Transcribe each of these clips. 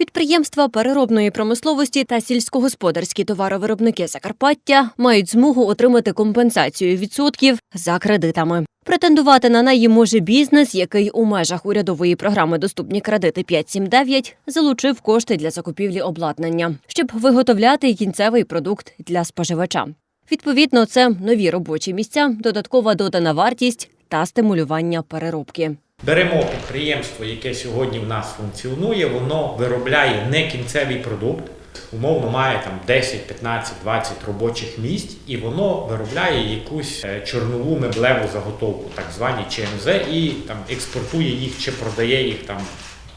Підприємства переробної промисловості та сільськогосподарські товаровиробники Закарпаття мають змогу отримати компенсацію відсотків за кредитами. Претендувати на неї може бізнес, який у межах урядової програми Доступні кредити 579 залучив кошти для закупівлі обладнання, щоб виготовляти кінцевий продукт для споживача. Відповідно, це нові робочі місця, додаткова додана вартість та стимулювання переробки. Беремо підприємство, яке сьогодні в нас функціонує, воно виробляє не кінцевий продукт, умовно має там 10, 15, 20 робочих місць, і воно виробляє якусь е, чорнову меблеву заготовку, так звані ЧМЗ, і там експортує їх чи продає їх там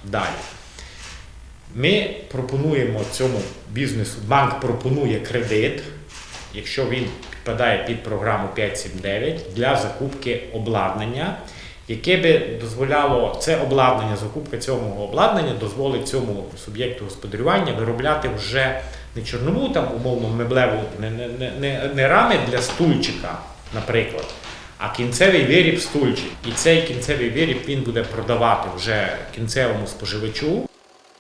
далі. Ми пропонуємо цьому бізнесу, банк пропонує кредит, якщо він підпадає під програму 579 для закупки обладнання, яке би дозволяло це обладнання, закупка цього обладнання дозволить цьому суб'єкту господарювання виробляти вже не чорнову там умовно меблеву, не, не, не, не рами для стульчика, наприклад. А кінцевий виріб стульчик. І цей кінцевий виріб він буде продавати вже кінцевому споживачу.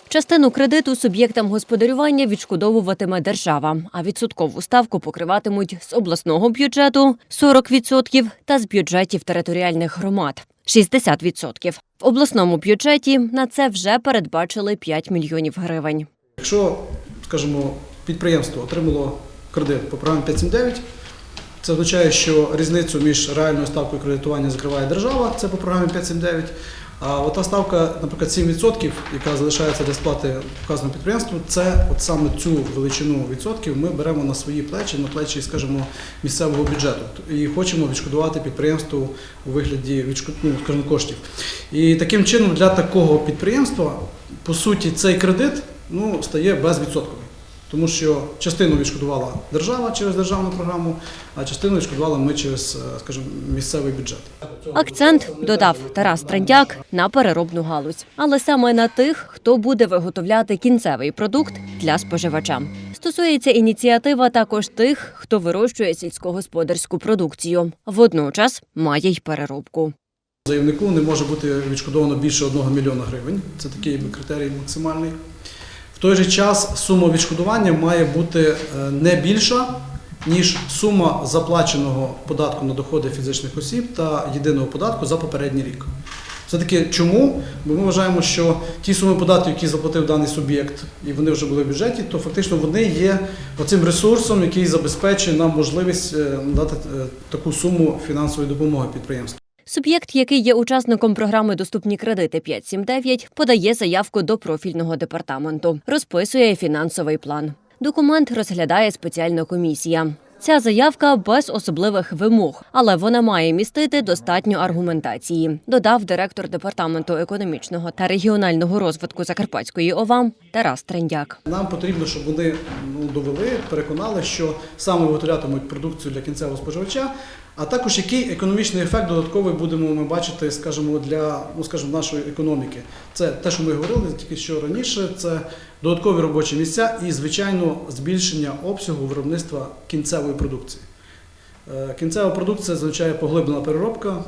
Частину кредиту суб'єктам господарювання відшкодовуватиме держава, а відсоткову ставку покриватимуть з обласного бюджету 40% та з бюджетів територіальних громад 60%. В обласному бюджеті на це вже передбачили 5 мільйонів гривень. Якщо, скажімо, підприємство отримало кредит по програмі 579, це означає, що різницю між реальною ставкою кредитування закриває держава, це по програмі 579. А ота ставка, наприклад, 7%, яка залишається для сплати вказаному підприємству, це от саме цю величину відсотків ми беремо на свої плечі, на плечі, скажімо, місцевого бюджету. І хочемо відшкодувати підприємству у вигляді ну, скажімо, коштів. І таким чином для такого підприємства, по суті, цей кредит ну, стає безвідсотковий. Тому що частину відшкодувала держава через державну програму, а частину відшкодували ми через, е, скажімо, місцевий бюджет. Акцент додав Тарас Трендяк на переробну галузь, але саме на тих, хто буде виготовляти кінцевий продукт для споживача. Стосується ініціатива також тих, хто вирощує сільськогосподарську продукцію. Водночас має й переробку. Заявнику не може бути відшкодовано більше 1 мільйона гривень. Це такий критерій максимальний. Той же час сума відшкодування має бути е, не більша, ніж сума заплаченого податку на доходи фізичних осіб та єдиного податку за попередній рік. Все-таки чому? Бо ми вважаємо, що ті суми податків, які заплатив даний суб'єкт, і вони вже були в бюджеті, то фактично вони є оцим ресурсом, який забезпечує нам можливість е, надати е, таку суму фінансової допомоги підприємству. Суб'єкт, який є учасником програми Доступні кредити 579, подає заявку до профільного департаменту, розписує фінансовий план. Документ розглядає спеціальна комісія. Ця заявка без особливих вимог, але вона має містити достатньо аргументації, додав директор департаменту економічного та регіонального розвитку Закарпатської ОВА Тарас Трендяк. Нам потрібно, щоб вони ну, довели, переконали, що саме виготовлятимуть продукцію для кінцевого споживача, а також який економічний ефект додатковий будемо ми бачити, скажімо, для ну, скажімо, нашої економіки. Це те, що ми говорили тільки що раніше, це додаткові робочі місця і, звичайно, збільшення обсягу виробництва кінцевої продукції. Е, Кінцева продукція означає поглиблена переробка.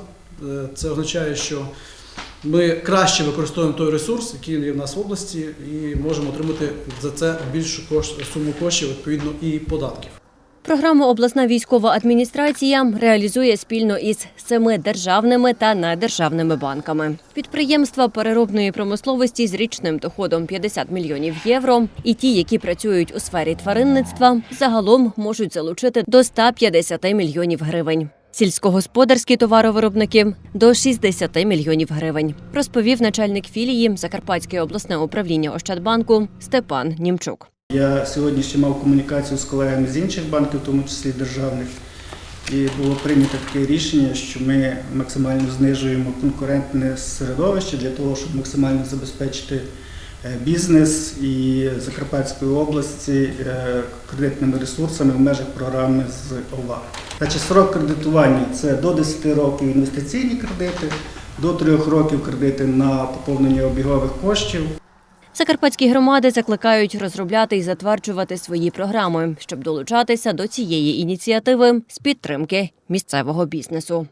Е, Це означає, що ми краще використовуємо той ресурс, який є в нас в області, і можемо отримати за це більшу суму коштів, відповідно, і податків. Програму обласна військова адміністрація реалізує спільно із семи державними та недержавними банками. Підприємства переробної промисловості з річним доходом 50 мільйонів євро і ті, які працюють у сфері тваринництва, загалом можуть залучити до 150 мільйонів гривень. Сільськогосподарські товаровиробники до 60 мільйонів гривень, розповів начальник філії Закарпатське обласне управління Ощадбанку Степан Німчук. Я сьогодні ще мав комунікацію з колегами з інших банків, в тому числі державних, і було прийнято таке рішення, що ми максимально знижуємо конкурентне середовище для того, щоб максимально забезпечити е, бізнес і Закарпатської області е, кредитними ресурсами в межах програми з ОВА. Значить, срок кредитування це до 10 років інвестиційні кредити, до 3 років кредити на поповнення обігових коштів. Закарпатські громади закликають розробляти і затверджувати свої програми, щоб долучатися до цієї ініціативи з підтримки місцевого бізнесу.